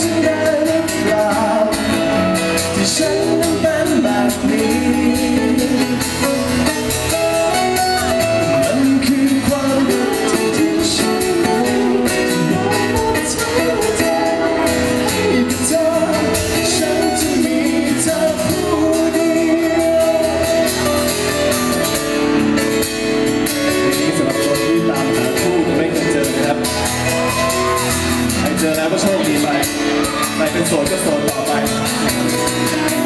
You're it proud? เจอแล้วก็โชคดีไปไปเป็นโสดก็โสดต่อไป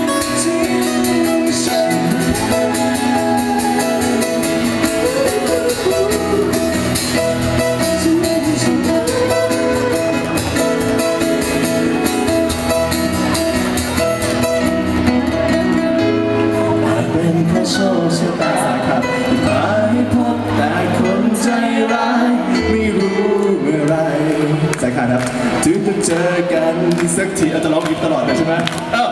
เจอกันสักทีอาจจะร้องอีกตลอดเลยใช่ไหมเออ